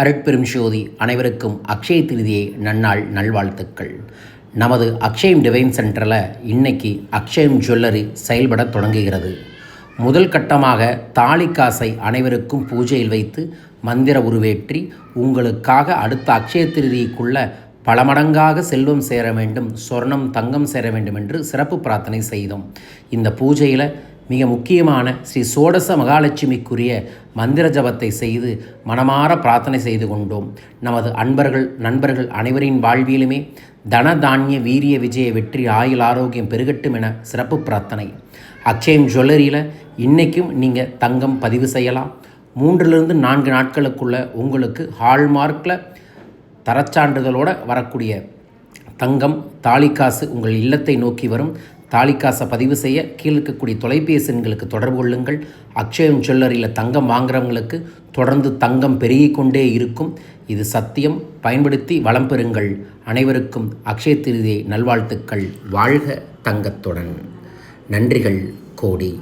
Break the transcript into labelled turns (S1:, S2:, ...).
S1: அருட்பெரும் ஜோதி அனைவருக்கும் அக்ஷய திருதியை நன்னாள் நல்வாழ்த்துக்கள். நமது அக்ஷயம் டிவைன் சென்டரில் இன்னைக்கு அக்ஷயம் ஜுவல்லரி செயல்பட தொடங்குகிறது. முதல் கட்டமாக தாலி காசை அனைவருக்கும் பூஜையில் வைத்து மந்திர உருவேற்றி உங்களுக்காக அடுத்த அக்ஷய திருதிக்குள்ள பல மடங்காக செல்வம் சேர வேண்டும் சொர்ணம் தங்கம் சேர வேண்டும் என்று சிறப்பு பிரார்த்தனை செய்தோம். இந்த பூஜையில் மிக முக்கியமான ஸ்ரீ சோடச மகாலட்சுமிக்குரிய மந்திர ஜபத்தை செய்து மனமாற பிரார்த்தனை செய்து கொண்டோம். நமது அன்பர்கள் நண்பர்கள் அனைவரின் வாழ்விலுமே தன தானிய வீரிய விஜய வெற்றி ஆயுள் ஆரோக்கியம் பெருகட்டும் என சிறப்பு பிரார்த்தனை. அக்ஷயம் ஜுவல்லரியில் இன்றைக்கும் நீங்கள் தங்கம் பதிவு செய்யலாம். மூன்றிலிருந்து நான்கு நாட்களுக்குள்ள உங்களுக்கு ஹால்மார்க்கில் தரச்சான்றிதழோடு வரக்கூடிய தங்கம் தாலிக்காசு உங்கள் இல்லத்தை நோக்கி வரும். தாலிக்காசை பதிவு செய்ய கீழே இருக்கக்கூடிய தொலைபேசி எண்களுக்கு தொடர்பு கொள்ளுங்கள். அக்ஷயம் ஜுவல்லரியில் தங்கம் வாங்குறவங்களுக்கு தொடர்ந்து தங்கம் பெருகிக் கொண்டே இருக்கும். இது சத்தியம். பயன்படுத்தி வளம் பெறுங்கள். அனைவருக்கும் அக்ஷய திருதியை நல்வாழ்த்துக்கள். வாழ்க தங்கத்துடன். நன்றிகள் கோடி.